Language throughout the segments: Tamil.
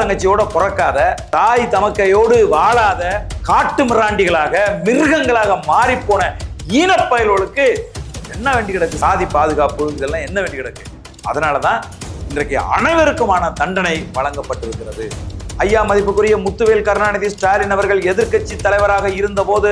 தங்கச்சியோட பிறக்காத தாய் தமக்கையோடு வாழாத காட்டு மிராண்டிகளாக மிருகங்களாக மாறிப்போன ஈனப்பயல்களுக்கு என்ன வேண்டி கிடக்கு? சாதி பாதுகாப்பு இதெல்லாம் என்ன வேண்டி கிடக்கு? அதனாலதான் இன்றைக்கு அனைவருக்குமான தண்டனை வழங்கப்பட்டிருக்கிறது. ஐயா மதிப்புக்குரிய முத்துவேல் கருணாநிதி ஸ்டாலின் அவர்கள் எதிர்க்கட்சி தலைவராக இருந்தபோது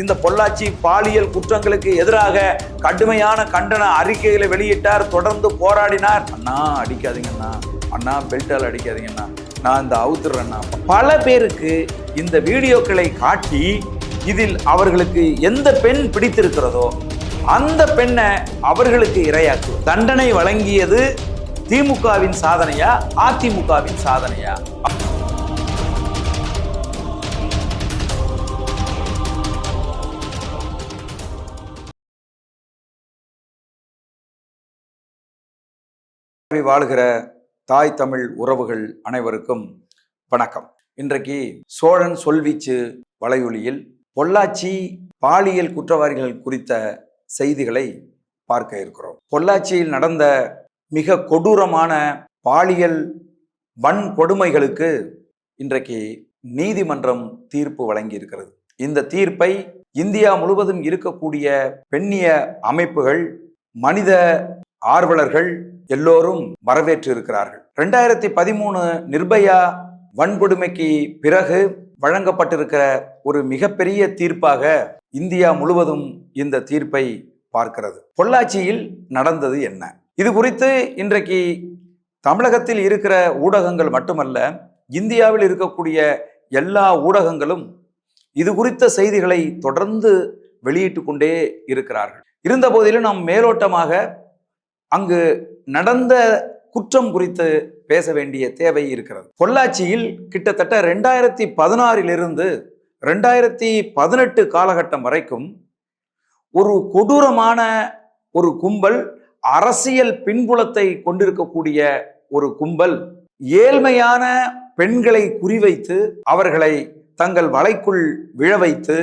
இந்த பொள்ளாச்சி பாலியல் குற்றங்களுக்கு எதிராக கடுமையான கண்டன அறிக்கைகளை வெளியிட்டார். தொடர்ந்து போராடினார். அண்ணா அடிக்காதீங்கண்ணா அண்ணா. பெல்ட்டால் அடிக்காதீங்கண்ணா நான் இந்த அவுத்துறேண்ணா பல பேருக்கு இந்த வீடியோக்களை காட்டி இதில் அவர்களுக்கு எந்த பெண் பிடித்திருக்கிறதோ அந்த பெண்ணை அவர்களுக்கு இரையாக்கு. தண்டனை வழங்கியது திமுகவின் சாதனையா அதிமுகவின் சாதனையா? வாழ்கிற தாய் தமிழ் உறவுகள் அனைவருக்கும் வணக்கம். இன்றைக்கு சோழன் சொல்வீச்சு வலையொலியில் பொள்ளாச்சி பாலியல் குற்றவாளிகள் குறித்த செய்திகளை பார்க்க இருக்கிறோம். பொள்ளாச்சியில் நடந்த மிக கொடூரமான பாலியல் வன்கொடுமைகளுக்கு இன்றைக்கு நீதிமன்றம் தீர்ப்பு வழங்கி இருக்கிறது இந்த தீர்ப்பை இந்தியா முழுவதும் இருக்கக்கூடிய பெண்ணிய அமைப்புகள் மனித ஆர்வலர்கள் எல்லோரும் வரவேற்று இருக்கிறார்கள் ரெண்டாயிரத்தி பதிமூணு நிர்பயா வன்கொடுமைக்கு பிறகு வழங்கப்பட்டிருக்கிற ஒரு மிகப்பெரிய தீர்ப்பாக இந்தியா முழுவதும் இந்த தீர்ப்பை பார்க்கிறது. பொள்ளாச்சியில் நடந்தது என்ன? இது குறித்து இன்றைக்கு தமிழகத்தில் இருக்கிற ஊடகங்கள் மட்டுமல்ல இந்தியாவில் இருக்கக்கூடிய எல்லா ஊடகங்களும் இது குறித்த செய்திகளை தொடர்ந்து வெளியிட்டு கொண்டே இருக்கிறார்கள். இருந்த போதிலும் நாம் மேலோட்டமாக அங்கு நடந்த குற்றம் குறித்து பேச வேண்டிய தேவை இருக்கிறது. பொள்ளாச்சியில் கிட்டத்தட்ட ரெண்டாயிரத்தி பதினாறிலிருந்து ரெண்டாயிரத்தி பதினெட்டு காலகட்டம் வரைக்கும் ஒரு கொடூரமான ஒரு கும்பல் அரசியல் பின்புலத்தை கொண்டிருக்கக்கூடிய ஒரு கும்பல் ஏழ்மையான பெண்களை குறிவைத்து அவர்களை தங்கள் வலைக்குள் விழ வைத்து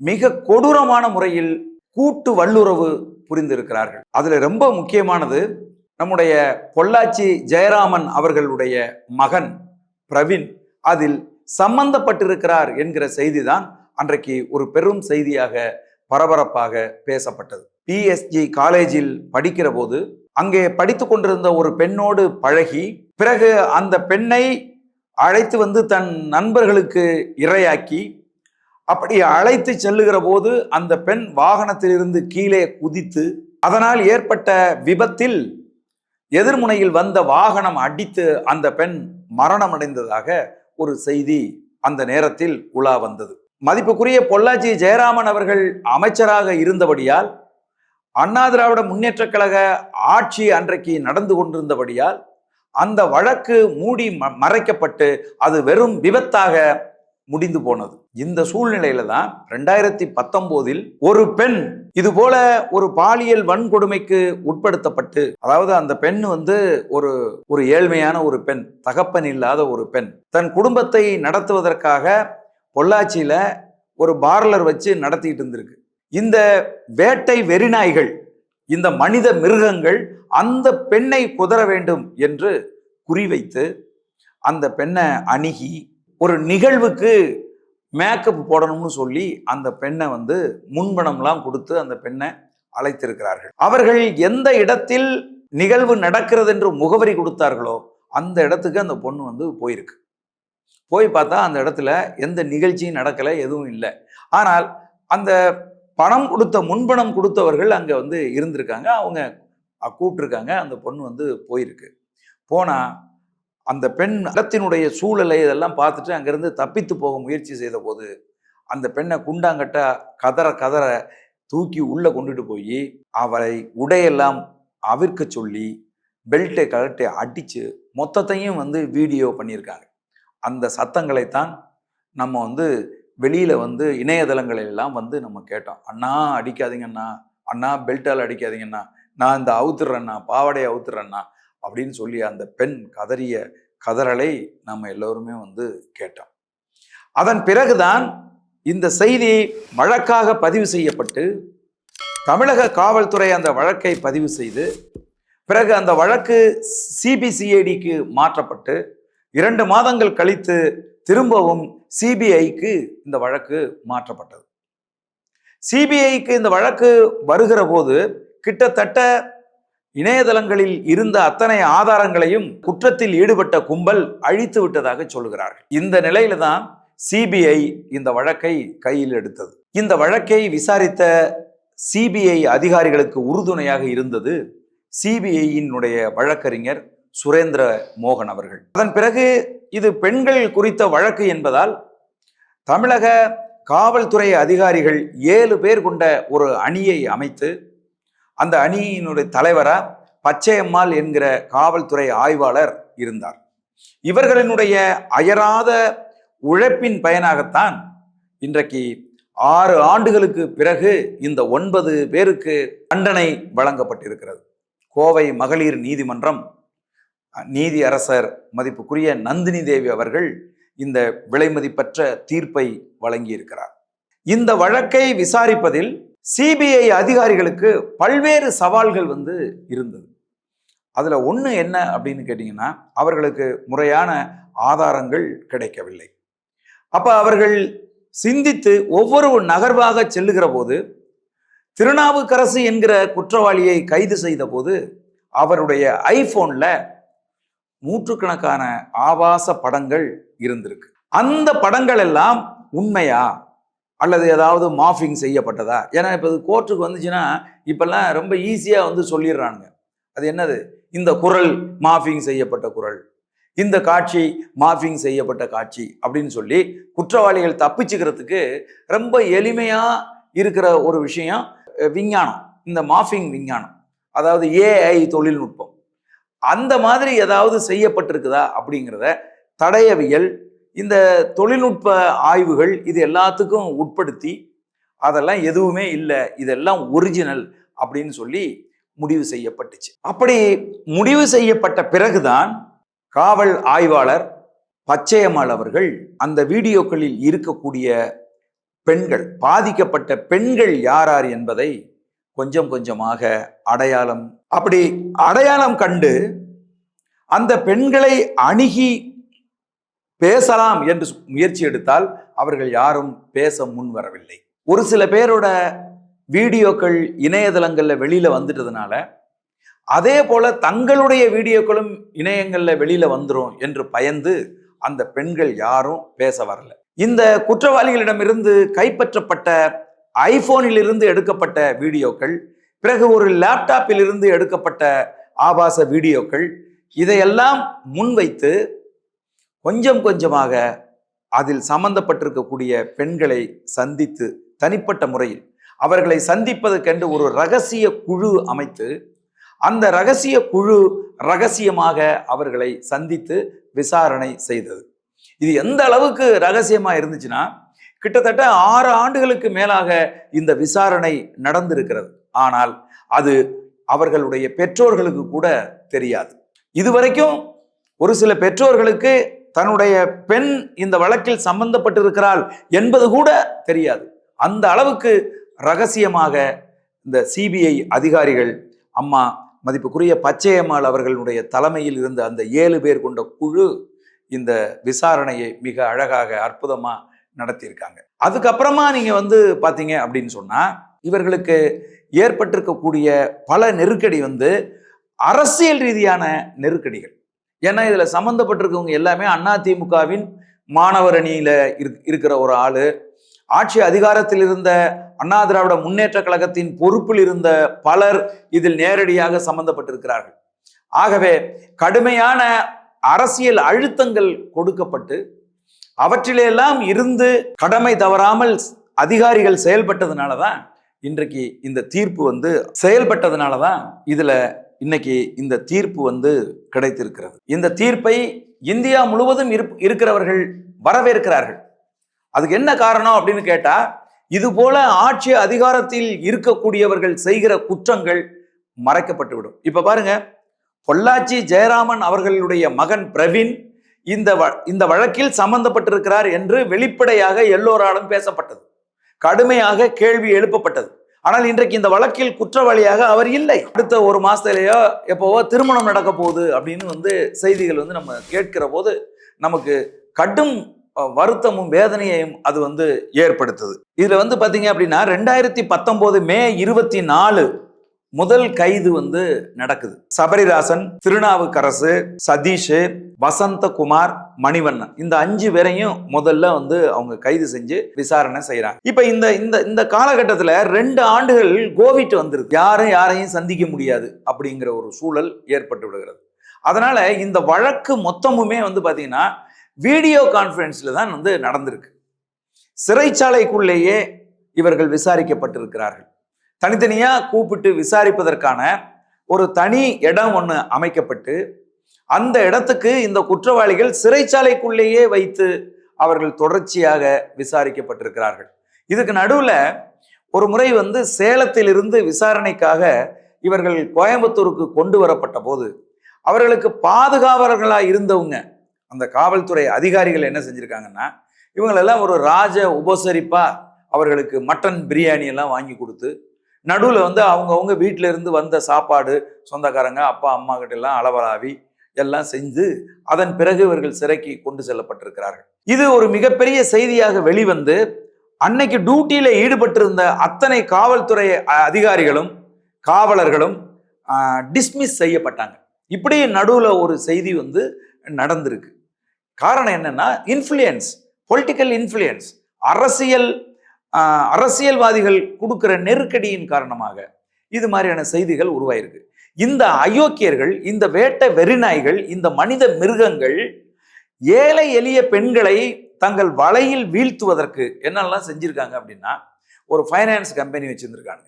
மிக கொடூரமான முறையில் கூட்டு வல்லுறவு புரிந்திருக்கிறார்கள். அதில் ரொம்ப முக்கியமானது நம்முடைய பொள்ளாச்சி ஜெயராமன் அவர்களுடைய மகன் பிரவீன் அதில் சம்பந்தப்பட்டிருக்கிறார் என்கிற செய்திதான் அன்றைக்கு ஒரு பெரும் செய்தியாக பரபரப்பாக பேசப்பட்டது. பிஎஸ்ஜி காலேஜில் படிக்கிற போது அங்கே படித்து கொண்டிருந்த ஒரு பெண்ணோடு பழகி பிறகு அந்த பெண்ணை அழைத்து வந்து தன் நண்பர்களுக்கு இரையாக்கி அப்படி அழைத்து செல்லுகிற போது அந்த பெண் வாகனத்திலிருந்து கீழே குதித்து அதனால் ஏற்பட்ட விபத்தில் எதிர்முனையில் வந்த வாகனம் அடித்து அந்த பெண் மரணமடைந்ததாக ஒரு செய்தி அந்த நேரத்தில் உலா வந்தது. மதிப்புக்குரிய பொள்ளாச்சி ஜெயராமன் அவர்கள் அமைச்சராக இருந்தபடியால் அண்ணா திராவிட முன்னேற்றக் கழக ஆட்சி அன்றைக்கு நடந்து கொண்டிருந்தபடியால் அந்த வழக்கு மூடி ம- மறைக்கப்பட்டு அது வெறும் விபத்தாக முடிந்து போனது. இந்த சூழ்நிலையில தான் ரெண்டாயிரத்தி பத்தொன்பதில் ஒரு பெண் இது போல ஒரு பாலியல் வன்கொடுமைக்கு உட்படுத்தப்பட்டு அதாவது அந்த பெண் வந்து ஒரு ஒரு ஏழ்மையான ஒரு பெண் தகப்பன் இல்லாத ஒரு பெண் தன் குடும்பத்தை நடத்துவதற்காக பொள்ளாச்சியில ஒரு பார்லர் வச்சு நடத்திட்டு இருந்திருக்கு. இந்த வேட்டை வெறிநாய்கள் இந்த மனித மிருகங்கள் அந்த பெண்ணை குதற வேண்டும் என்று குறிவைத்து அந்த பெண்ணை அணுகி ஒரு நிகழ்வுக்கு மேக்கப் போடணும்னு சொல்லி அந்த பெண்ணை வந்து முன்பணம்லாம் கொடுத்து அந்த பெண்ணை அழைத்திருக்கிறார்கள். அவர்கள் எந்த இடத்தில் நிகழ்வு நடக்கிறது என்று முகவரி கொடுத்தார்களோ அந்த இடத்துக்கு அந்த பொண்ணு வந்து போயிருக்கு. போய் பார்த்தா அந்த இடத்துல எந்த நிகழ்ச்சியும் நடக்கலை எதுவும் இல்லை. ஆனால் அந்த பணம் கொடுத்த முன்பணம் கொடுத்தவர்கள் அங்கே வந்து இருந்திருக்காங்க. அவங்க கூப்பிட்டுருக்காங்க. அந்த பொண்ணு வந்து போயிருக்கு. போனால் அந்த பெண் நிலத்தினுடைய சூழலை இதெல்லாம் பார்த்துட்டு அங்கேருந்து தப்பித்து போக முயற்சி செய்த போது அந்த பெண்ணை குண்டாங்கட்ட கதற கதற தூக்கி உள்ளே கொண்டுட்டு போய் அவரை உடையெல்லாம் அவிர்க்க சொல்லி பெல்ட்டை கழட்டி அடித்து மொத்தத்தையும் வந்து வீடியோ பண்ணியிருக்காங்க. அந்த சத்தங்களைத்தான் நம்ம வந்து வெளியில் வந்து இணையதளங்களெல்லாம் வந்து நம்ம கேட்டோம். அண்ணா அடிக்காதீங்கண்ணா அண்ணா. பெல்ட்டால் அடிக்காதீங்கண்ணா நான் இந்த அவுத்துறேண்ணா பாவாடையை அவுத்துறேண்ணா அப்படின்னு சொல்லி அந்த பெண் கதறிய கதறலை நம்ம எல்லோருமே வந்து கேட்டோம். அதன் பிறகுதான் இந்த செய்தி வழக்காக பதிவு செய்யப்பட்டு தமிழக காவல்துறை அந்த வழக்கை பதிவு செய்து பிறகு அந்த வழக்கு சிபிசிஐடிக்கு மாற்றப்பட்டு இரண்டு மாதங்கள் கழித்து திரும்பவும் சிபிஐக்கு இந்த வழக்கு மாற்றப்பட்டது. சிபிஐக்கு இந்த வழக்கு வருகிற போது கிட்டத்தட்ட இணையதளங்களில் இருந்த அத்தனை ஆதாரங்களையும் குற்றத்தில் ஈடுபட்ட கும்பல் அழித்து விட்டதாக சொல்கிறார்கள். இந்த நிலையில தான் சிபிஐ இந்த வழக்கை கையில் எடுத்தது. இந்த வழக்கை விசாரித்த சிபிஐ அதிகாரிகளுக்கு உறுதுணையாக இருந்தது சிபிஐயினுடைய வழக்கறிஞர் சுரேந்திர மோகன் அவர்கள். அதன் பிறகு இது பெண்கள் குறித்த வழக்கு என்பதால் தமிழக காவல்துறை அதிகாரிகள் ஏழு பேர் கொண்ட ஒரு அணியை அமைத்து அந்த அணியினுடைய தலைவராக பச்சையம்மாள் என்கிற காவல்துறை ஆய்வாளர் இருந்தார். இவர்களினுடைய அயராத உழைப்பின் பயனாகத்தான் இன்றைக்கு ஆறு ஆண்டுகளுக்கு பிறகு இந்த ஒன்பது பேருக்கு தண்டனை வழங்கப்பட்டிருக்கிறது. கோவை மகளிர் நீதிமன்றம் நீதி அரசர் மதிப்புக்குரிய நந்தினி தேவி அவர்கள் இந்த விலைமதிப்பற்ற தீர்ப்பை வழங்கியிருக்கிறார். இந்த வழக்கை விசாரிப்பதில் சிபிஐ அதிகாரிகளுக்கு பல்வேறு சவால்கள் வந்து இருந்தது. அதில் ஒன்று என்ன அப்படின்னு கேட்டிங்கன்னா அவர்களுக்கு முறையான ஆதாரங்கள் கிடைக்கவில்லை. அப்போ அவர்கள் சிந்தித்து ஒவ்வொரு நகர்வாக செல்லுகிற போது திருநாவுக்கரசு என்கிற குற்றவாளியை கைது செய்த போது அவருடைய ஐஃபோனில் நூற்றுக்கணக்கான ஆபாச படங்கள் இருந்திருக்கு. அந்த படங்கள் எல்லாம் உண்மையா? அல்லது ஏதாவது மாஃபிங் செய்யப்பட்டதா? ஏன்னா இப்போ இது கோர்ட்டுக்கு வந்துச்சுன்னா இப்போல்லாம் ரொம்ப ஈஸியாக வந்து சொல்லிடுறானுங்க. அது என்னது? இந்த குரல் மாஃபிங் செய்யப்பட்ட குரல். இந்த காட்சி மாஃபிங் செய்யப்பட்ட காட்சி அப்படின்னு சொல்லி குற்றவாளிகள் தப்பிச்சுக்கிறதுக்கு ரொம்ப எளிமையாக இருக்கிற ஒரு விஷயம் விஞ்ஞானம். இந்த மாஃபிங் விஞ்ஞானம். அதாவது ஏஐ தொழில்நுட்பம். அந்த மாதிரி ஏதாவது செய்யப்பட்டிருக்குதா அப்படிங்கிறத தடயவியல் இந்த தொழில்நுட்ப ஆய்வுகள் இது எல்லாத்துக்கும் உட்படுத்தி அதெல்லாம் எதுவுமே இல்லை இதெல்லாம் ஒரிஜினல் அப்படின்னு சொல்லி முடிவு செய்யப்பட்டுச்சு. அப்படி முடிவு செய்யப்பட்ட பிறகுதான் காவல் ஆய்வாளர் பச்சையம்மாள் அவர்கள் அந்த வீடியோக்களில் இருக்கக்கூடிய பெண்கள் பாதிக்கப்பட்ட பெண்கள் யாரார் என்பதை கொஞ்சம் கொஞ்சமாக அடையாளம் அப்படி அடையாளம் கண்டு அந்த பெண்களை அணுகி பேசலாம் என்று முயற்சி எடுத்தால் அவர்கள் யாரும் பேச முன் வரவில்லை. ஒரு சில பேரோட வீடியோக்கள் இணையதளங்களில் வெளியில் வந்துட்டதுனால அதே போல தங்களுடைய வீடியோக்களும் இணையங்களில் வெளியில் வந்துடும் என்று பயந்து அந்த பெண்கள் யாரும் பேச வரல. இந்த குற்றவாளிகளிடமிருந்து கைப்பற்றப்பட்ட ஐபோனில் இருந்து எடுக்கப்பட்ட வீடியோக்கள் பிறகு ஒரு லேப்டாப்பில் இருந்து எடுக்கப்பட்ட ஆபாச வீடியோக்கள் இதையெல்லாம் முன்வைத்து கொஞ்சம் கொஞ்சமாக அதில் சம்பந்தப்பட்டிருக்கக்கூடிய பெண்களை சந்தித்து தனிப்பட்ட முறையில் அவர்களை சந்திப்பதற்கென்று ஒரு ரகசிய குழு அமைத்து அந்த ரகசிய குழு ரகசியமாக அவர்களை சந்தித்து விசாரணை செய்தது. இது எந்த அளவுக்கு ரகசியமாக இருந்துச்சுன்னா கிட்டத்தட்ட ஆறு ஆண்டுகளுக்கு மேலாக இந்த விசாரணை நடந்திருக்கிறது. ஆனால் அது அவர்களுடைய பெற்றோர்களுக்கு கூட தெரியாது. இதுவரைக்கும் ஒரு சில பெற்றோர்களுக்கு தன்னுடைய பெண் இந்த வழக்கில் சம்பந்தப்பட்டிருக்கிறாள் என்பது கூட தெரியாது. அந்த அளவுக்கு ரகசியமாக இந்த சிபிஐ அதிகாரிகள் அம்மா மதிப்புக்குரிய பச்சையம்மாள் அவர்களுடைய தலைமையில் இருந்த அந்த ஏழு பேர் கொண்ட குழு இந்த விசாரணையை மிக அழகாக அற்புதமாக நடத்தியிருக்காங்க. அதுக்கப்புறமா நீங்கள் வந்து பார்த்தீங்க அப்படின்னு சொன்னால் இவர்களுக்கு ஏற்பட்டிருக்கக்கூடிய பல நெருக்கடி வந்து அரசியல் ரீதியான நெருக்கடிகள். ஏன்னா இதில் சம்மந்தப்பட்டிருக்கவங்க எல்லாமே அதிமுகவின் மாணவர் அணியில் இருக்கிற ஒரு ஆள். ஆட்சி அதிகாரத்தில் இருந்த அண்ணா திராவிட முன்னேற்ற கழகத்தின் பொறுப்பில் இருந்த பலர் இதில் நேரடியாக சம்பந்தப்பட்டிருக்கிறார்கள். ஆகவே கடுமையான அரசியல் அழுத்தங்கள் கொடுக்கப்பட்டு அவற்றிலெல்லாம் இருந்து கடமை தவறாமல் அதிகாரிகள் செயல்பட்டதுனால தான் இன்றைக்கு இந்த தீர்ப்பு வந்து செயல்பட்டதுனால தான் இதில் இன்னைக்கு இந்த தீர்ப்பு வந்து கிடைத்திருக்கிறது. இந்த தீர்ப்பை இந்தியா முழுவதும் இருப்- இருக்கிறவர்கள் வரவேற்கிறார்கள். அதுக்கு என்ன காரணம் அப்படின்னு கேட்டா இது போல ஆட்சி அதிகாரத்தில் இருக்கக்கூடியவர்கள் செய்கிற குற்றங்கள் மறைக்கப்பட்டுவிடும். இப்ப பாருங்க பொள்ளாச்சி ஜெயராமன் அவர்களுடைய மகன் பிரவீன் இந்த வ- இந்த வழக்கில் சம்பந்தப்பட்டிருக்கிறார் என்று வெளிப்படையாக எல்லோராலும் பேசப்பட்டது. கடுமையாக கேள்வி எழுப்பப்பட்டது. ஆனால் இன்றைக்கு இந்த வழக்கில் குற்றவாளியாக அவர் இல்லை. அடுத்த ஒரு மாசத்திலேயோ எப்போவோ திருமணம் நடக்க போகுது அப்படின்னு வந்து செய்திகள் வந்து நம்ம கேட்கிற போது நமக்கு கடும் வருத்தமும் வேதனையையும் அது வந்து ஏற்படுத்துது. இதுல வந்து பாத்தீங்க அப்படின்னா ரெண்டாயிரத்தி பத்தொன்பது மே இருபத்தி நாலு முதல் கைது வந்து நடக்குது. சபரிராசன் திருநாவுக்கரசு சதீஷ் வசந்தகுமார் மணிவண்ணன். இந்த அஞ்சு பேரையும் முதல்ல வந்து அவங்க கைது செஞ்சு விசாரணை செய்யறாங்க இப்ப இந்த இந்த இந்த காலகட்டத்துல ரெண்டு ஆண்டுகள் கோவிட் வந்துருக்கு யாரும் யாரையும் சந்திக்க முடியாது அப்படிங்கிற ஒரு சூழல் ஏற்பட்டு விடுகிறது. அதனால இந்த வழக்கு மொத்தமுமே வந்து பாத்தீங்கன்னா வீடியோ கான்ஃபரன்ஸ்ல தான் வந்து நடந்திருக்கு. சிறைச்சாலைக்குள்ளேயே இவர்கள் விசாரிக்கப்பட்டிருக்கிறார்கள். தனித்தனியாக கூப்பிட்டு விசாரிப்பதற்கான ஒரு தனி இடம் ஒன்று அமைக்கப்பட்டு அந்த இடத்துக்கு இந்த குற்றவாளிகள் சிறைச்சாலைக்குள்ளேயே வைத்து அவர்கள் தொடர்ச்சியாக விசாரிக்கப்பட்டிருக்கிறார்கள். இதுக்கு நடுவில் ஒரு முறை வந்து சேலத்திலிருந்து விசாரணைக்காக இவர்கள் கோயம்புத்தூருக்கு கொண்டு வரப்பட்ட போது அவர்களுக்கு பாதுகாவலர்களாக இருந்தவங்க அந்த காவல்துறை அதிகாரிகள் என்ன செஞ்சுருக்காங்கன்னா இவங்களெல்லாம் ஒரு ராஜ உபசரிப்பாக அவர்களுக்கு மட்டன் பிரியாணி எல்லாம் வாங்கி கொடுத்து நடுவில் வந்து அவங்கவுங்க வீட்டில இருந்து வந்த சாப்பாடு சொந்தக்காரங்க அப்பா அம்மா கிட்ட எல்லாம் அளவலாவி எல்லாம் செஞ்சு அதன் பிறகு இவர்கள் சிறைக்கு கொண்டு செல்லப்பட்டிருக்கிறார்கள். இது ஒரு மிகப்பெரிய செய்தியாக வெளிவந்து அன்னைக்கு டியூட்டியில ஈடுபட்டிருந்த அத்தனை காவல்துறை அ- அதிகாரிகளும் காவலர்களும் டிஸ்மிஸ் செய்யப்பட்டாங்க. இப்படி நடுவில் ஒரு செய்தி வந்து நடந்திருக்கு. காரணம் என்னன்னா இன்ஃப்ளூயன்ஸ் பொலிட்டிக்கல் இன்ஃப்ளூயன்ஸ் அரசியல் அரசியல்வாதிகள் கொடுக்குற நெருக்கடியின் காரணமாக இது மாதிரியான செய்திகள் உருவாயிருக்கு. இந்த அயோக்கியர்கள் இந்த வேட்டை வெறிநாய்கள் இந்த மனித மிருகங்கள் ஏழை எளிய பெண்களை தங்கள் வலையில் வீழ்த்துவதற்கு என்னெல்லாம் செஞ்சிருக்காங்க அப்படின்னா ஒரு ஃபைனான்ஸ் கம்பெனி வச்சுருந்துருக்காங்க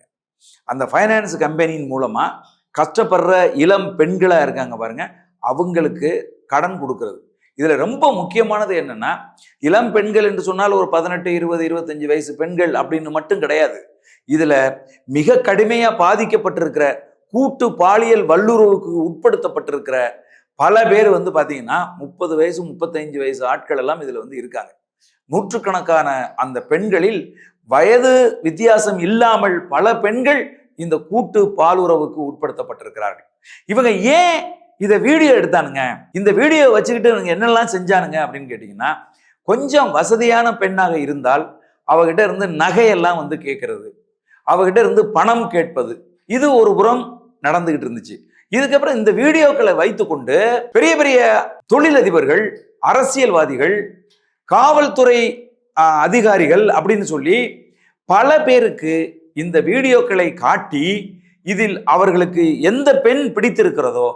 அந்த ஃபைனான்ஸ் கம்பெனியின் மூலமாக கஷ்டப்படுற இளம் பெண்களாக இருக்காங்க பாருங்க. அவங்களுக்கு கடன் கொடுக்கறது. இதில் ரொம்ப முக்கியமானது என்னென்னா இளம் பெண்கள் என்று சொன்னால் ஒரு பதினெட்டு இருபது இருபத்தஞ்சு வயசு பெண்கள் அப்படின்னு மட்டும் கிடையாது. இதில் மிக கடுமையாக பாதிக்கப்பட்டிருக்கிற கூட்டு பாலியல் வல்லுறவுக்கு உட்படுத்தப்பட்டிருக்கிற பல பேர் வந்து பார்த்தீங்கன்னா முப்பது வயசு முப்பத்தஞ்சு வயசு ஆட்கள் எல்லாம் இதில் வந்து இருக்காங்க. நூற்றுக்கணக்கான அந்த பெண்களில் வயது வித்தியாசம் இல்லாமல் பல பெண்கள் இந்த கூட்டு பாலுறவுக்கு உட்படுத்தப்பட்டிருக்கிறார்கள். இவங்க ஏன் இதை வீடியோ எடுத்தானுங்க. இந்த வீடியோ வச்சுக்கிட்டு என்னெல்லாம் செஞ்சானுங்க அப்படின்னு கேட்டிங்கன்னா கொஞ்சம் வசதியான பெண்ணாக இருந்தால் அவகிட்ட இருந்து நகையெல்லாம் வந்து கேட்கறது அவகிட்ட இருந்து பணம் கேட்பது இது ஒரு புறம் நடந்துகிட்டு இருந்துச்சு. இதுக்கப்புறம் இந்த வீடியோக்களை வைத்துக்கொண்டு பெரிய பெரிய தொழிலதிபர்கள் அரசியல்வாதிகள் காவல்துறை அதிகாரிகள் அப்படின்னு சொல்லி பல பேருக்கு இந்த வீடியோக்களை காட்டி இதில் அவர்களுக்கு எந்த பெண் பிடித்திருக்கிறதோ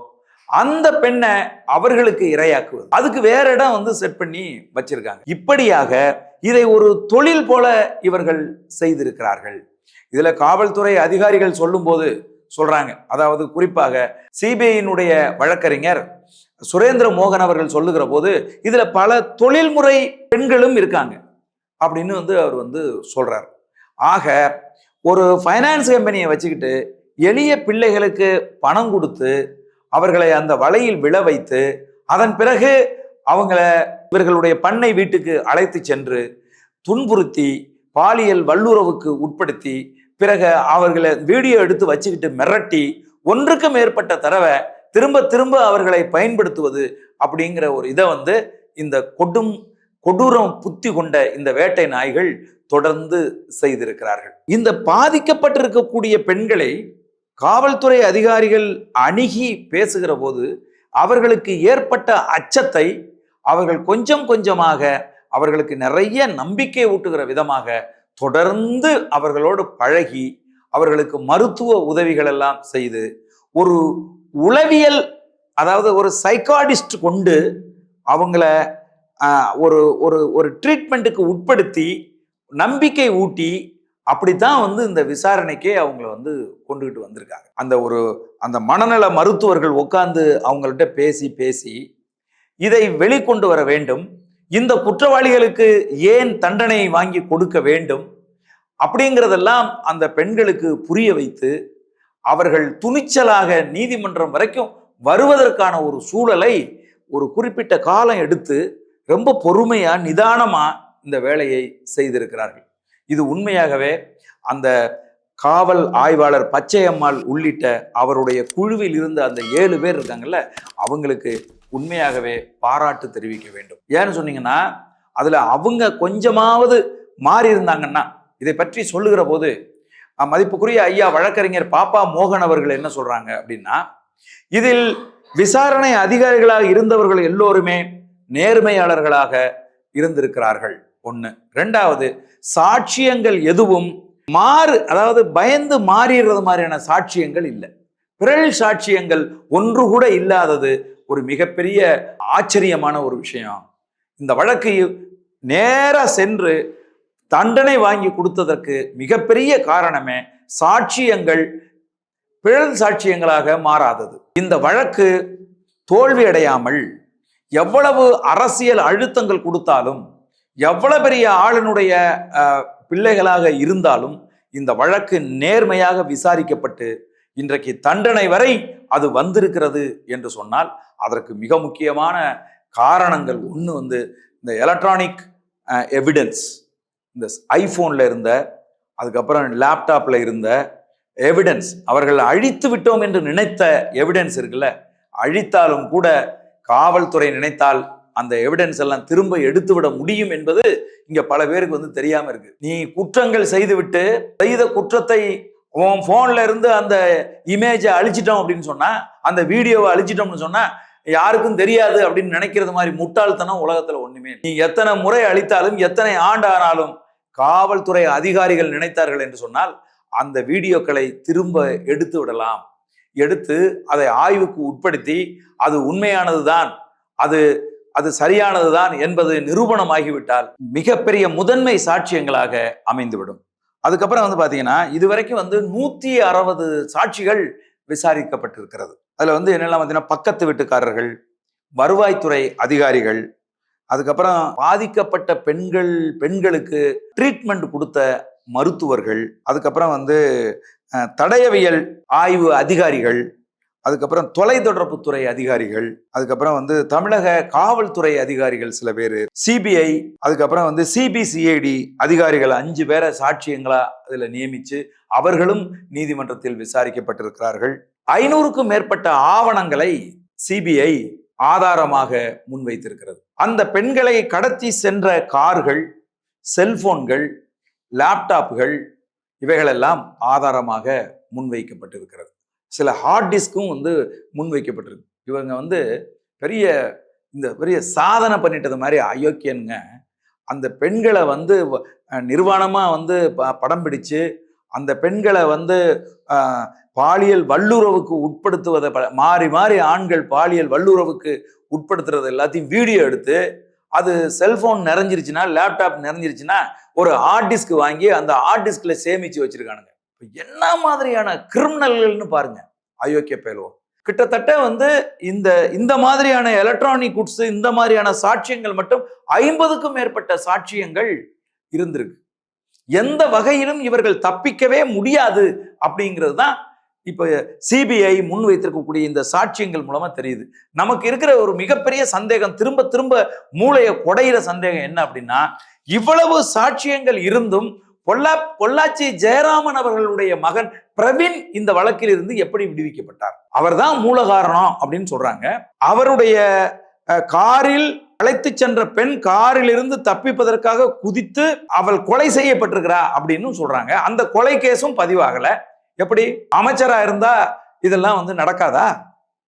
அந்த பெண்ணை அவர்களுக்கு இரையாக்குவது. அதுக்கு வேற இடம் வந்து செட் பண்ணி வச்சிருக்காங்க. இப்படியாக இதை ஒரு தொழில் போல இவர்கள் செய்திருக்கிறார்கள். இதுல காவல்துறை அதிகாரிகள் சொல்லும்போது சொல்றாங்க. அதாவது குறிப்பாக சிபிஐயினுடைய வழக்கறிஞர் சுரேந்திர மோகன் அவர்கள் சொல்லுகிற போது இதுல பல தொழில்முறை பெண்களும் இருக்காங்க அப்படின்னு வந்து அவர் வந்து சொல்றார். ஆக ஒரு ஃபைனான்ஸ் கம்பெனியை வச்சுக்கிட்டு எளிய பிள்ளைகளுக்கு பணம் கொடுத்து அவர்களை அந்த வலையில் விழ வைத்து அதன் பிறகு அவங்கள இவர்களுடைய பண்ணை வீட்டுக்கு அழைத்து சென்று துன்புறுத்தி பாலியல் வல்லுறவுக்கு உட்படுத்தி பிறகு அவர்களை வீடியோ எடுத்து வச்சுக்கிட்டு மிரட்டி ஒன்றுக்கு மேற்பட்ட தடவை திரும்ப திரும்ப அவர்களை பயன்படுத்துவது அப்படிங்கிற ஒரு இதை வந்து இந்த கொடும் கொடூரம் புத்தி கொண்ட இந்த வேட்டை நாய்கள் தொடர்ந்து செய்திருக்கிறார்கள். இந்த பாதிக்கப்பட்டிருக்கக்கூடிய பெண்களை காவல்துறை அதிகாரிகள் அணுகி பேசுகிற போது அவர்களுக்கு ஏற்பட்ட அச்சத்தை அவர்கள் கொஞ்சம் கொஞ்சமாக அவர்களுக்கு நிறைய நம்பிக்கை ஊட்டுகிற விதமாக தொடர்ந்து அவர்களோடு பழகி அவர்களுக்கு மருத்துவ உதவிகள் எல்லாம் செய்து ஒரு உளவியல் அதாவது ஒரு சைக்காடிஸ்ட் கொண்டு அவங்கள ஒரு ஒரு ஒரு ட்ரீட்மெண்ட்டுக்கு உட்படுத்தி நம்பிக்கை ஊட்டி அப்படித்தான் வந்து இந்த விசாரணைக்கே அவங்கள வந்து கொண்டுகிட்டு வந்திருக்காங்க. அந்த ஒரு அந்த மனநல மருத்துவர்கள் உட்கார்ந்து அவங்கள்ட்ட பேசி பேசி இதை வெளிக்கொண்டு வர வேண்டும். இந்த குற்றவாளிகளுக்கு ஏன் தண்டனை வாங்கி கொடுக்க வேண்டும்? அப்படிங்கிறதெல்லாம் அந்த பெண்களுக்கு புரிய வைத்து அவர்கள் துணிச்சலாக நீதிமன்றம் வரைக்கும் வருவதற்கான ஒரு சூழலை ஒரு குறிப்பிட்ட காலம் எடுத்து ரொம்ப பொறுமையா நிதானமா இந்த வேலையை செய்திருக்கிறார்கள். இது உண்மையாகவே அந்த காவல் ஆய்வாளர் பச்சையம்மாள் உள்ளிட்ட அவருடைய குழுவில் இருந்த அந்த ஏழு பேர் இருக்காங்கல்ல அவங்களுக்கு உண்மையாகவே பாராட்டு தெரிவிக்க வேண்டும். ஏன்னு சொன்னீங்கன்னா அதில் அவங்க கொஞ்சமாவது மாறி இருந்தாங்கன்னா இதை பற்றி சொல்லுகிற போது மதிப்புக்குரிய ஐயா வழக்கறிஞர் பாப்பா மோகன் அவர்கள் என்ன சொல்றாங்க அப்படின்னா இதில் விசாரணை அதிகாரிகளாக இருந்தவர்கள் எல்லோருமே நேர்மையாளர்களாக இருந்திருக்கிறார்கள். ஒன்று ரெண்டாவது சாட்சியங்கள் எதுவும் மாறு அதாவது பயந்து மாறிடுறது மாதிரியான சாட்சியங்கள் இல்லை. பிறல் சாட்சியங்கள் ஒன்று கூட இல்லாதது ஒரு மிகப்பெரிய ஆச்சரியமான ஒரு விஷயம். இந்த வழக்கு நேராக சென்று தண்டனை வாங்கி கொடுத்ததற்கு மிகப்பெரிய காரணமே சாட்சியங்கள் பிழல் சாட்சியங்களாக மாறாதது. இந்த வழக்கு தோல்வி அடையாமல் எவ்வளவு அரசியல் அழுத்தங்கள் கொடுத்தாலும் எவ்வளவு பெரிய ஆளுனுடைய பிள்ளைகளாக இருந்தாலும் இந்த வழக்கு நேர்மையாக விசாரிக்கப்பட்டு இன்றைக்கு தண்டனை வரை அது வந்திருக்கிறது என்று சொன்னால் அதற்கு மிக முக்கியமான காரணங்கள் ஒன்று வந்து இந்த எலக்ட்ரானிக் எவிடன்ஸ் இந்த ஐஃபோனில் இருந்த அதுக்கப்புறம் லேப்டாப்பில் இருந்த எவிடன்ஸ் அவர்கள் அழித்து விட்டோம் என்று நினைத்த எவிடன்ஸ் இருக்குல்ல அழித்தாலும் கூட காவல்துறை நினைத்தால் அந்த எவிடன்ஸ் எல்லாம் திரும்ப எடுத்து விட முடியும் என்பது இங்க பல பேருக்கு வந்து தெரியாம இருக்கு. நீ குற்றங்கள் செய்துவிட்டு செய்த குற்றத்தை உன் போன்ல இருந்து அந்த இமேஜை அழிச்சிட்டோம் அப்படின்னு சொன்னா அந்த வீடியோவை அழிச்சிட்டோம்னு சொன்னா யாருக்கும் தெரியாது அப்படின்னு நினைக்கிறது மாதிரி முட்டாள்தனம் உலகத்துல ஒண்ணுமே நீ எத்தனை முறை அழித்தாலும் எத்தனை ஆண்டு ஆனாலும் காவல்துறை அதிகாரிகள் நினைத்தார்கள் என்று சொன்னால் அந்த வீடியோக்களை திரும்ப எடுத்து விடலாம். எடுத்து அதை ஆய்வுக்கு உட்படுத்தி அது உண்மையானதுதான். அது அது சரியானதுதான் என்பது நிரூபணமாகிவிட்டால் மிகப்பெரிய முதன்மை சாட்சியங்களாக அமைந்துவிடும். அதுக்கப்புறம் வந்து பார்த்தீங்கன்னா இதுவரைக்கும் வந்து நூற்றி அறுபது சாட்சிகள் விசாரிக்கப்பட்டிருக்கிறது. அதில் வந்து என்னெல்லாம் பார்த்தீங்கன்னா பக்கத்து வீட்டுக்காரர்கள் வருவாய்த்துறை அதிகாரிகள் அதுக்கப்புறம் பாதிக்கப்பட்ட பெண்கள் பெண்களுக்கு ட்ரீட்மெண்ட் கொடுத்த மருத்துவர்கள் அதுக்கப்புறம் வந்து தடயவியல் ஆய்வு அதிகாரிகள் அதுக்கப்புறம் தொலைத்தொடர்புத்துறை அதிகாரிகள் அதுக்கப்புறம் வந்து தமிழக காவல்துறை அதிகாரிகள் சில பேர் சிபிஐ அதுக்கப்புறம் வந்து சிபிசிஐடி அதிகாரிகள் அஞ்சு பேரை சாட்சியங்களா அதில் நியமித்து அவர்களும் நீதிமன்றத்தில் விசாரிக்கப்பட்டிருக்கிறார்கள். ஐநூறுக்கும் மேற்பட்ட ஆவணங்களை சிபிஐ ஆதாரமாக முன்வைத்திருக்கிறது. அந்த பெண்களை கடத்தி சென்ற கார்கள் செல்போன்கள் லேப்டாப்புகள் இவைகளெல்லாம் ஆதாரமாக முன்வைக்கப்பட்டிருக்கிறது. சில ஹார்ட் டிஸ்க்கும் வந்து முன்வைக்கப்பட்டிருக்கு. இவங்க வந்து பெரிய இந்த பெரிய சாதனை பண்ணிட்டது மாதிரி அயோக்கியனுங்க. அந்த பெண்களை வந்து வ- வந்து ப- படம் பிடிச்சு அந்த பெண்களை வந்து பாலியல் வல்லுறவுக்கு உட்படுத்துவதை ப- மாறி மாறி ஆண்கள் பாலியல் வல்லுறவுக்கு உட்படுத்துறது எல்லாத்தையும் வீடியோ எடுத்து அது செல்ஃபோன் நிறைஞ்சிருச்சுன்னா லேப்டாப் நிறைஞ்சிருச்சுன்னா ஒரு ஹார்ட் டிஸ்க் வாங்கி அந்த ஹார்ட் டிஸ்கில் சேமித்து வச்சுருக்கானுங்க. என்ன மாதிரியான கிரிமினல்கள்னு பாருங்க. அயோக்கிய பேலுவோம் கிட்டத்தட்ட வந்து இந்த இந்த மாதிரியான எலக்ட்ரானிக் குட்ஸ் இந்த மாதிரியான சாட்சியங்கள் மட்டும் ஐம்பதுக்கும் மேற்பட்ட சாட்சியங்கள் இருந்திருக்கு. எந்த வகையிலும் இவர்கள் தப்பிக்கவே முடியாது அப்படிங்கிறது தான் இப்போ சிபிஐ முன் வைத்திருக்கக்கூடிய இந்த சாட்சியங்கள் மூலமா தெரியுது. நமக்கு இருக்கிற ஒரு மிகப்பெரிய சந்தேகம் திரும்ப திரும்ப மூளையை குடையிற சந்தேகம் என்ன அப்படின்னா இவ்வளவு சாட்சியங்கள் இருந்தும் பொல்லா பொள்ளாச்சி ஜெயராமன் அவர்களுடைய மகன் பிரவீன் இந்த வழக்கில் இருந்து எப்படி விடுவிக்கப்பட்டார்? அவர்தான் மூல காரணம் அப்படின்னு சொல்றாங்க. அவருடைய காரில் அழைத்து சென்ற பெண் காரிலிருந்து தப்பிப்பதற்காக குதித்து அவள் கொலை செய்யப்பட்டிருக்கிறா அப்படின்னு சொல்றாங்க. அந்த கொலை கேஸும் பதிவாகல. எப்படி? அமைச்சரா இருந்தா இதெல்லாம் வந்து நடக்காதா?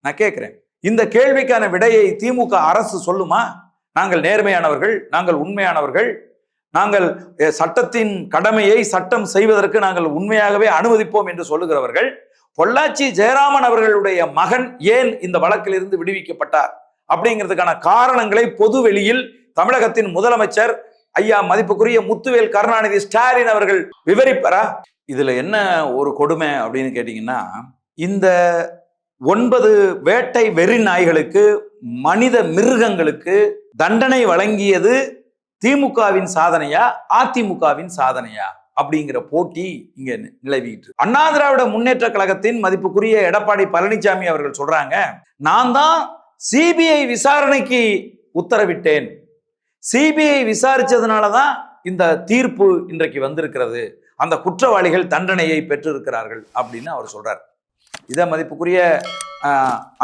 நான் கேட்கிறேன் இந்த கேள்விக்கான விடையை திமுக அரசு சொல்லுமா? நாங்கள் நேர்மையானவர்கள் நாங்கள் உண்மையானவர்கள் நாங்கள் சட்டத்தின் கடமையை சட்டம் செய்வதற்கு நாங்கள் உண்மையாகவே அனுமதிப்போம் என்று சொல்லுகிறவர்கள் பொள்ளாச்சி ஜெயராமன் அவர்களுடைய மகன் ஏன் இந்த வழக்கிலிருந்து விடுவிக்கப்பட்டார்? அப்படிங்கிறதுக்கான காரணங்களை பொது வெளியில் தமிழகத்தின் முதலமைச்சர் ஐயா மதிப்புக்குரிய முத்துவேல் கருணாநிதி ஸ்டாலின் அவர்கள் விவரிப்பாரா? இதுல என்ன ஒரு கொடுமை அப்படின்னு கேட்டீங்கன்னா இந்த ஒன்பது வேட்டை வெறி நாய்களுக்கு மனித மிருகங்களுக்கு தண்டனை வழங்கியது திமுகவின் சாதனையா அதிமுகவின் சாதனையா அப்படிங்கிற போட்டி இங்க நிலவிட்டு அண்ணா திராவிட முன்னேற்ற கழகத்தின் மதிப்புக்குரிய எடப்பாடி பழனிசாமி அவர்கள் சொல்றாங்க நான் தான் சிபிஐ விசாரணைக்கு உத்தரவிட்டேன். சிபிஐ விசாரிச்சதுனால தான் இந்த தீர்ப்பு இன்றைக்கு வந்திருக்கிறது. அந்த குற்றவாளிகள் தண்டனையை பெற்றிருக்கிறார்கள் அப்படின்னு அவர் சொல்றார். இதை மதிப்புக்குரிய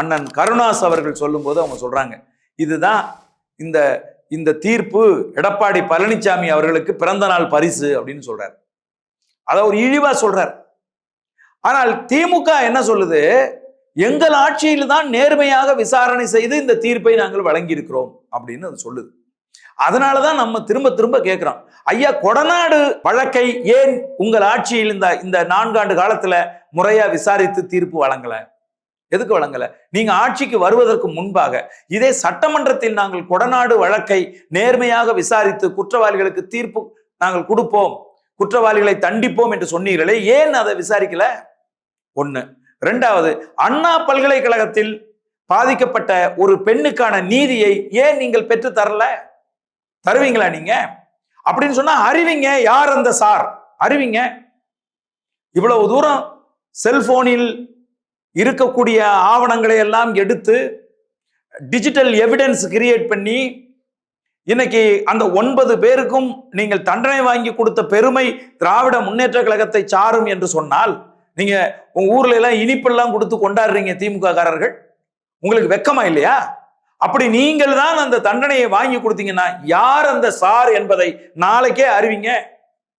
அண்ணன் கருணாஸ் அவர்கள் சொல்லும்போது அவங்க சொல்றாங்க இதுதான் இந்த இந்த தீர்ப்பு எடப்பாடி பழனிசாமி அவர்களுக்கு பிறந்த நாள் பரிசு அப்படின்னு சொல்றார். அதை ஒரு இழிவா சொல்றார். ஆனால் திமுக என்ன சொல்லுது? எங்கள் ஆட்சியில் தான் நேர்மையாக விசாரணை செய்து இந்த தீர்ப்பை நாங்கள் வழங்கியிருக்கிறோம் அப்படின்னு அது சொல்லுது. அதனாலதான் நம்ம திரும்ப திரும்ப கேட்குறோம் ஐயா கொடநாடு வழக்கை ஏன் உங்கள் ஆட்சியில் இந்த இந்த நான்காண்டு காலத்தில் முறையாக விசாரித்து தீர்ப்பு வழங்கலை? எதுக்கு வழங்கல? நீங்க ஆட்சிக்கு வருவதற்கு முன்பாக இதே சட்டமன்றத்தில் நாங்கள் கொடநாடு வழக்கை நேர்மையாக விசாரித்து குற்றவாளிகளுக்கு தீர்ப்பு நாங்கள் கொடுப்போம் குற்றவாளிகளை தண்டிப்போம் என்று சொன்னீர்களே ஏன் அதை விசாரிக்கல? ஒன்று ரெண்டாவது அண்ணா பல்கலைக்கழகத்தில் பாதிக்கப்பட்ட ஒரு பெண்ணுக்கான நீதியை ஏன் நீங்கள் பெற்று தரல? தருவீங்களா நீங்க? அப்படின்னு சொன்னா அறிவிங்க யார் அந்த சார்? அறிவிங்க. இவ்வளவு தூரம் செல்போனில் இருக்கக்கூடிய ஆவணங்களை எல்லாம் எடுத்து டிஜிட்டல் எவிடன்ஸ் கிரியேட் பண்ணி இன்னைக்கு அந்த ஒன்பது பேருக்கும் நீங்கள் தண்டனை வாங்கி கொடுத்த பெருமை திராவிட முன்னேற்ற கழகத்தை சாரும் என்று சொன்னால் நீங்க உங்க ஊர்ல எல்லாம் இனிப்பெல்லாம் கொடுத்து கொண்டாடுறீங்க திமுக காரர்கள். உங்களுக்கு வெக்கமா இல்லையா? அப்படி நீங்கள் தான் அந்த தண்டனையை வாங்கி கொடுத்தீங்கன்னா யார் அந்த சார் என்பதை நாளைக்கே அறிவிங்க.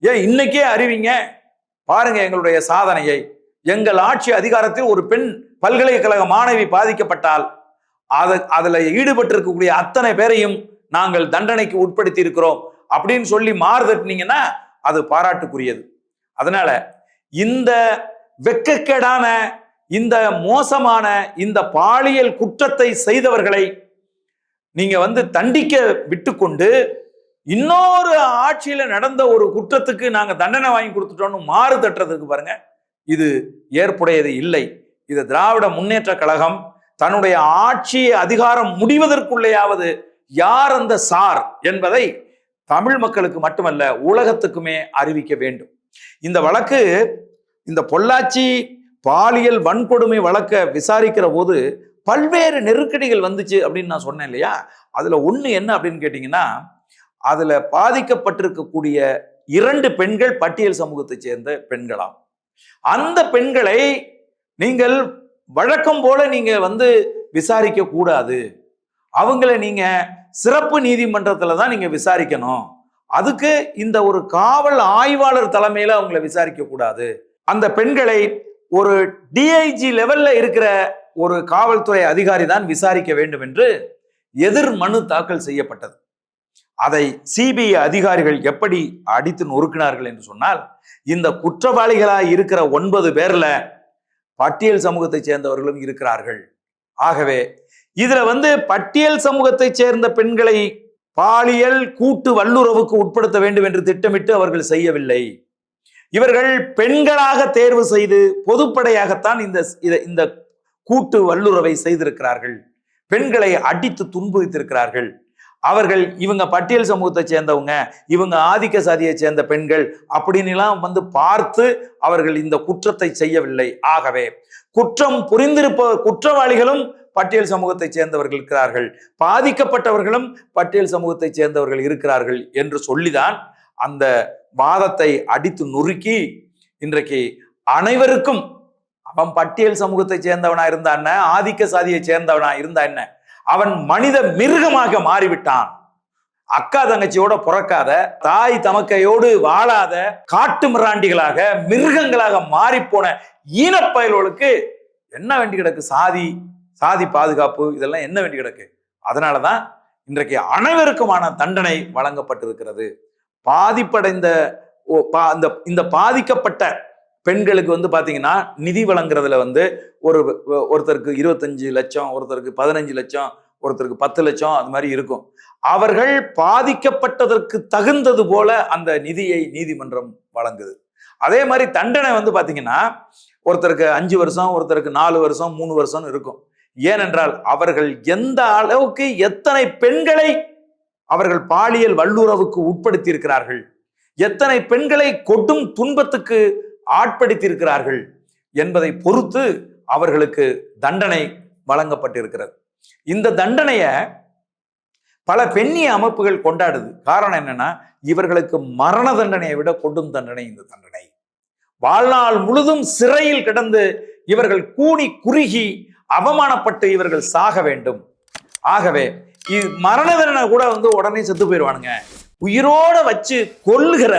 ஏன் இன்னைக்கே அறிவிங்க. பாருங்க எங்களுடைய சாதனையை. எங்கள் ஆட்சி அதிகாரத்தில் ஒரு பெண் பல்கலைக்கழக மாணவி பாதிக்கப்பட்டால் அதை அதில் ஈடுபட்டிருக்கக்கூடிய அத்தனை பேரையும் நாங்கள் தண்டனைக்கு உட்படுத்தி இருக்கிறோம் அப்படின்னு சொல்லி மாறுதட்டினீங்கன்னா அது பாராட்டுக்குரியது. அதனால இந்த வெக்கக்கேடான இந்த மோசமான இந்த பாலியல் குற்றத்தை செய்தவர்களை நீங்க வந்து தண்டிக்க விட்டுக்கொண்டு இன்னொரு ஆட்சியில நடந்த ஒரு குற்றத்துக்கு நாங்க தண்டனை வாங்கி கொடுத்துட்டோம்னு மாறு தட்டுறதுக்கு பாருங்க. இது ஏற்புடையது இல்லை. இது திராவிட முன்னேற்ற கழகம் தன்னுடைய ஆட்சி அதிகாரம் முடிவதற்குள்ளேயாவது யார் அந்த சார் என்பதை தமிழ் மக்களுக்கு மட்டுமல்ல உலகத்துக்குமே அறிவிக்க வேண்டும். இந்த வழக்கு இந்த பொள்ளாச்சி பாலியல் வன்கொடுமை வழக்க விசாரிக்கிற போது பல்வேறு நெருக்கடிகள் வந்துச்சு அப்படின்னு நான் சொன்னேன் இல்லையா? அதுல ஒன்று என்ன அப்படின்னு கேட்டிங்கன்னா அதுல பாதிக்கப்பட்டிருக்கக்கூடிய இரண்டு பெண்கள் பட்டியல் சமூகத்தை சேர்ந்த பெண்களாம். அந்த பெண்களை நீங்கள் வழக்கம் போல நீங்க வந்து விசாரிக்க கூடாது. அவங்கள நீங்க சிறப்பு நீதிமன்றத்துல தான் நீங்க விசாரிக்கணும். அதுக்கு இந்த ஒரு காவல் ஆய்வாளர் தலைமையில அவங்கள விசாரிக்க கூடாது. அந்த பெண்களை ஒரு டிஐஜி லெவல்ல இருக்கிற ஒரு காவல்துறை அதிகாரி தான் விசாரிக்க வேண்டும் என்று எதிர் மனு தாக்கல் செய்யப்பட்டது. அதை சிபிஐ அதிகாரிகள் எப்படி அடித்து நொறுக்கினார்கள் என்று சொன்னால் இந்த குற்றவாளிகளாக இருக்கிற ஒன்பது பேர்ல பட்டியல் சமூகத்தை சேர்ந்தவர்களும் இருக்கிறார்கள். ஆகவே இதுல வந்து பட்டியல் சமூகத்தை சேர்ந்த பெண்களை பாலியல் கூட்டு வல்லுறவுக்கு உட்படுத்த வேண்டும் என்று திட்டமிட்டு அவர்கள் செய்யவில்லை. இவர்கள் பெண்களாக தேர்வு செய்து பொதுப்படையாகத்தான் இந்த இந்த கூட்டு வல்லுறவை செய்திருக்கிறார்கள். பெண்களை அடித்து துன்புறுத்திருக்கிறார்கள் அவர்கள் இவங்க பட்டியல் சமூகத்தை சேர்ந்தவங்க இவங்க ஆதிக்க சாதியை சேர்ந்த பெண்கள் அப்படின்லாம் வந்து பார்த்து அவர்கள் இந்த குற்றத்தை செய்யவில்லை. ஆகவே குற்றம் புரிந்திருப்ப குற்றவாளிகளும் பட்டியல் சமூகத்தை சேர்ந்தவர்கள் இருக்கிறார்கள். பாதிக்கப்பட்டவர்களும் பட்டியல் சமூகத்தை சேர்ந்தவர்கள் இருக்கிறார்கள் என்று சொல்லிதான் அந்த வாதத்தை அடித்து நொறுக்கி இன்றைக்கு அனைவருக்கும் அவன் பட்டியல் சமூகத்தை சேர்ந்தவனா இருந்தா என்ன? ஆதிக்க சாதியை சேர்ந்தவனா இருந்தா என்ன? அவன் மனித மிருகமாக மாறிவிட்டான். அக்கா தங்கச்சியோட பிறக்காத தாய் தமக்கையோடு வாழாத காட்டு மிராண்டிகளாக மிருகங்களாக மாறிப்போன ஈனப்பயல்களுக்கு என்ன வேண்டி கிடக்கு? சாதி சாதி பாதுகாப்பு இதெல்லாம் என்ன வேண்டி கிடக்கு? அதனாலதான் இன்றைக்கு அனைவருக்குமான தண்டனை வழங்கப்பட்டிருக்கிறது. பாதிப்படைந்த ஓ- பா- இந்த இந்த பாதிக்கப்பட்ட பெண்களுக்கு வந்து பார்த்தீங்கன்னா நிதி வழங்குறதுல வந்து ஒரு ஒருத்தருக்கு இருபத்தஞ்சு லட்சம் ஒருத்தருக்கு பதினஞ்சு லட்சம் ஒருத்தருக்கு பத்து லட்சம் அது மாதிரி இருக்கும். அவர்கள் பாதிக்கப்பட்டதற்கு தகுந்தது போல அந்த நிதியை நீதிமன்றம் வழங்குது. அதே மாதிரி தண்டனை வந்து பார்த்தீங்கன்னா ஒருத்தருக்கு அஞ்சு வருஷம் ஒருத்தருக்கு நாலு வருஷம் மூணு வருஷம் இருக்கும். ஏனென்றால் அவர்கள் எந்த அளவுக்கு எத்தனை பெண்களை அவர்கள் பாலியல் வல்லுறவுக்கு உட்படுத்தி இருக்கிறார்கள் எத்தனை பெண்களை கொடும் துன்பத்துக்கு ஆட்படுத்தியிருக்கிறார்கள் என்பதை பொறுத்து அவர்களுக்கு தண்டனை வழங்கப்பட்டிருக்கிறது. இந்த தண்டனைய பல பெண்ணிய அமைப்புகள் கொண்டாடுது. காரணம் என்னன்னா இவர்களுக்கு மரண தண்டனையை விட கொடும் தண்டனை இந்த தண்டனை. வாழ்நாள் முழுதும் சிறையில் கிடந்து இவர்கள் கூனி குறுகி அவமானப்பட்டு இவர்கள் சாக வேண்டும். ஆகவே மரண தண்டனை கூட வந்து உடனே செத்து போயிடுவானுங்க. உயிரோட வச்சு கொல்லுகிற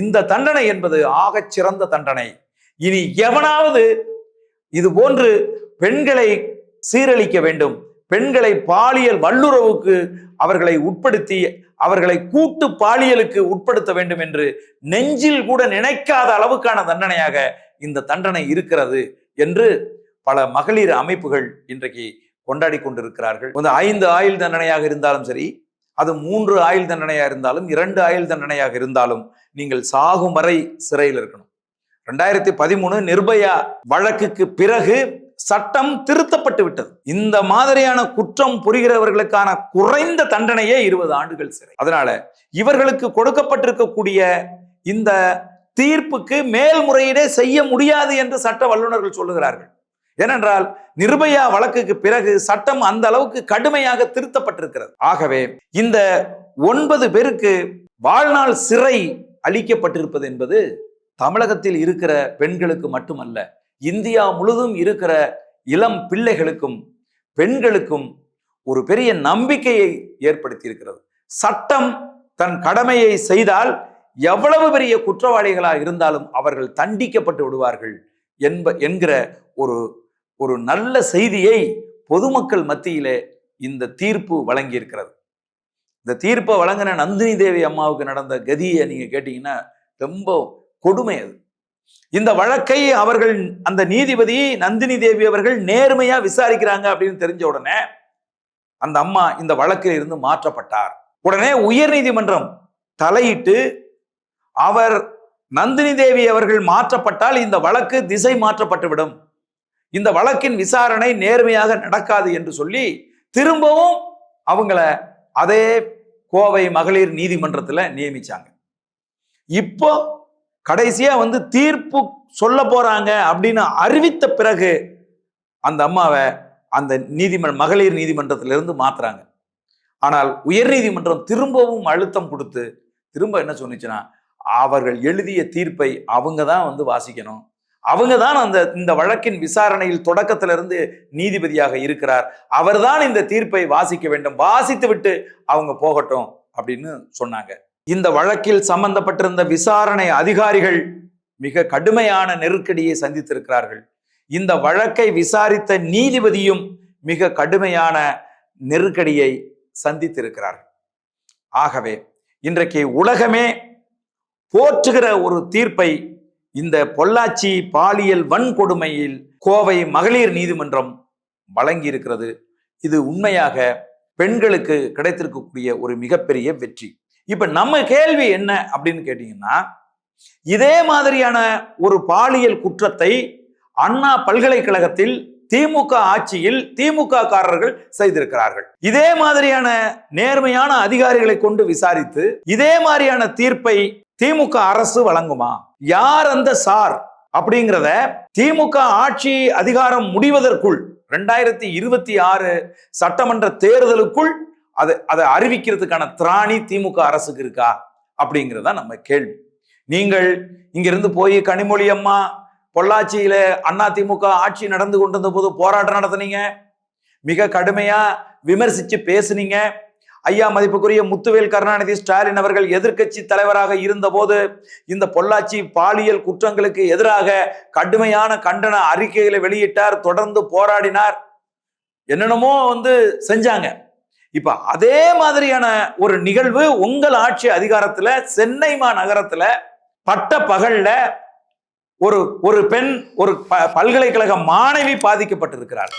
இந்த தண்டனை என்பது ஆகச் சிறந்த தண்டனை. இனி எவனாவது இது போன்று பெண்களை சீரழிக்க வேண்டும். பெண்களை பாலியல் வல்லுறவுக்கு அவர்களை உட்படுத்தி அவர்களை கூட்டு பாலியலுக்கு உட்படுத்த வேண்டும் என்று நெஞ்சில் கூட நினைக்காத அளவுக்கான தண்டனையாக இந்த தண்டனை இருக்கிறது என்று பல மகளிர் அமைப்புகள் இன்றைக்கு கொண்டாடி கொண்டிருக்கிறார்கள். வந்து ஐந்து ஆயுள் தண்டனையாக இருந்தாலும் சரி அது மூன்று ஆயுள் தண்டனையாக இருந்தாலும் இரண்டு ஆயுள் தண்டனையாக இருந்தாலும் நீங்கள் சாகும் வரை சிறையில் இருக்கணும். ரெண்டாயிரத்தி பதிமூணு நிர்பயா வழக்குக்கு பிறகு சட்டம் திருத்தப்பட்டு விட்டது. இந்த மாதிரியான குற்றம் புரிகிறவர்களுக்கான குறைந்த தண்டனையே இருபது ஆண்டுகள் சிறை. அதனால இவர்களுக்கு கொடுக்கப்பட்டிருக்கக்கூடிய இந்த தீர்ப்புக்கு மேல்முறையீடே செய்ய முடியாது என்று சட்ட வல்லுநர்கள் சொல்லுகிறார்கள். ஏனென்றால் நிர்பயா வழக்குக்கு பிறகு சட்டம் அந்த அளவுக்கு கடுமையாக திருத்தப்பட்டிருக்கிறது. ஆகவே இந்த ஒன்பது பேருக்கு வாழ்நாள் சிறை அளிக்கப்பட்டிருப்பது என்பது தமிழகத்தில் இருக்கிற பெண்களுக்கு மட்டுமல்ல இந்தியா முழுதும் இருக்கிற இளம் பிள்ளைகளுக்கும் பெண்களுக்கும் ஒரு பெரிய நம்பிக்கையை ஏற்படுத்தியிருக்கிறது. சட்டம் தன் கடமையை செய்தால் எவ்வளவு பெரிய குற்றவாளிகளாக இருந்தாலும் அவர்கள் தண்டிக்கப்பட்டு விடுவார்கள் என்ப என்கிற ஒரு ஒரு நல்ல செய்தியை பொதுமக்கள் மத்தியிலே இந்த தீர்ப்பு வழங்கி இருக்கிறது இந்த தீர்ப்பை வழங்கின நந்தினி தேவி அம்மாவுக்கு நடந்த கதியை நீங்க கேட்டீங்கன்னா ரொம்ப கொடுமை அது. இந்த வழக்கை அவர்கள் அந்த நீதிபதி நந்தினி தேவி அவர்கள் நேர்மையா விசாரிக்கிறாங்க அப்படின்னு தெரிஞ்ச உடனே அந்த அம்மா இந்த வழக்கில் இருந்து மாற்றப்பட்டார். உடனே உயர் நீதிமன்றம் தலையிட்டு அவர் நந்தினி தேவி அவர்கள் மாற்றப்பட்டால் இந்த வழக்கு திசை மாற்றப்பட்டுவிடும். இந்த வழக்கின் விசாரணை நேர்மையாக நடக்காது என்று சொல்லி திரும்பவும் அவங்கள அதே கோவை மகளிர் நீதிமன்றத்தில் நியமிச்சாங்க. இப்போ கடைசியாக வந்து தீர்ப்பு சொல்ல போறாங்க அப்படின்னு அறிவித்த பிறகு அந்த அம்மாவை அந்த நீதிமன்ற மகளிர் நீதிமன்றத்திலிருந்து மாத்துறாங்க. ஆனால் உயர் நீதிமன்றம் திரும்பவும் அழுத்தம் கொடுத்து திரும்ப என்ன சொன்னிச்சுன்னா அவர்கள் எழுதிய தீர்ப்பை அவங்க தான் வந்து வாசிக்கணும். அவங்க தான் அந்த இந்த வழக்கின் விசாரணையில் தொடக்கத்திலிருந்து நீதிபதியாக இருக்கிறார். அவர்தான் இந்த தீர்ப்பை வாசிக்க வேண்டும். வாசித்து விட்டு அவங்க போகட்டும் அப்படின்னு சொன்னாங்க. இந்த வழக்கில் சம்பந்தப்பட்டிருந்த விசாரணை அதிகாரிகள் மிக கடுமையான நெருக்கடியை சந்தித்திருக்கிறார்கள். இந்த வழக்கை விசாரித்த நீதிபதியும் மிக கடுமையான நெருக்கடியை சந்தித்திருக்கிறார்கள். ஆகவே இன்றைக்கு உலகமே போற்றுகிற ஒரு தீர்ப்பை இந்த பொள்ளாச்சி பாலியல் வன்கொடுமையில் கோவை மகளிர் நீதிமன்றம் வழங்கி இருக்கிறது இது உண்மையாக பெண்களுக்கு கிடைத்திருக்கக்கூடிய ஒரு மிகப்பெரிய வெற்றி. இப்ப நம்ம கேள்வி என்ன அப்படின்னு கேட்டீங்கன்னா இதே மாதிரியான ஒரு பாலியல் குற்றத்தை அண்ணா பல்கலைக்கழகத்தில் திமுக ஆட்சியில் திமுக காரர்கள் செய்திருக்கிறார்கள். இதே மாதிரியான நேர்மையான அதிகாரிகளை கொண்டு விசாரித்து இதே மாதிரியான தீர்ப்பை திமுக அரசு வழங்குமா? யார் அந்த சார்? அப்படிங்கிறத திமுக ஆட்சி அதிகாரம் முடிவதற்குள் ரெண்டாயிரத்தி இருபத்தி ஆறு சட்டமன்ற தேர்தலுக்குள் அதை அதை அறிவிக்கிறதுக்கான திராணி திமுக அரசுக்கு இருக்கா? அப்படிங்கிறதா நம்ம கேள்வி. நீங்கள் இங்கிருந்து போய் கனிமொழி அம்மா பொள்ளாச்சியில அண்ணா திமுக ஆட்சி நடந்து கொண்டிருந்த போது போராட்டம் நடத்துனீங்க. மிக கடுமையா விமர்சிச்சு பேசுனீங்க. ஐயா மதிப்புக்குரிய முத்துவேல் கருணாநிதி ஸ்டாலின் அவர்கள் எதிர்க்கட்சி தலைவராக இருந்தபோது இந்த பொள்ளாச்சி பாலியல் குற்றங்களுக்கு எதிராக கடுமையான கண்டன அறிக்கைகளை வெளியிட்டார் தொடர்ந்து போராடினார். என்னென்னமோ வந்து செஞ்சாங்க. இப்ப அதே மாதிரியான ஒரு நிகழ்வு உங்கள் ஆட்சி அதிகாரத்துல சென்னை மாநகரத்துல பட்ட பகல்ல ஒரு ஒரு பெண் ஒரு ப- பல்கலைக்கழக மாணவி பாதிக்கப்பட்டிருக்கிறார்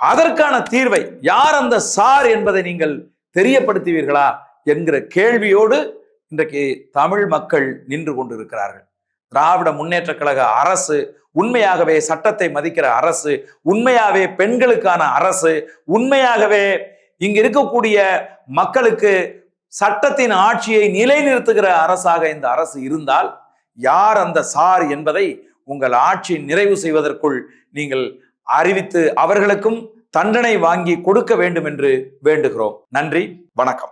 அதற்கான தீர்வை யார் அந்த சார் என்பதை நீங்கள் தெரியப்படுத்துவீர்களா என்கிற கேள்வியோடு இன்றைக்கு தமிழ் மக்கள் நின்று கொண்டிருக்கிறார்கள். திராவிட முன்னேற்ற கழக அரசு உண்மையாகவே சட்டத்தை மதிக்கிற அரசு உண்மையாகவே பெண்களுக்கான அரசு உண்மையாகவே இங்க இருக்கக்கூடிய மக்களுக்கு சட்டத்தின் ஆட்சியை நிலைநிறுத்துகிற அரசாக இந்த அரசு இருந்தால் யார் அந்த சார் என்பதை உங்கள் ஆட்சி நிறைவு செய்வதற்குள் நீங்கள் அறிவித்து அவர்களுக்கும் தண்டனை வாங்கி கொடுக்க வேண்டும் என்று வேண்டுகிறோம். நன்றி வணக்கம்.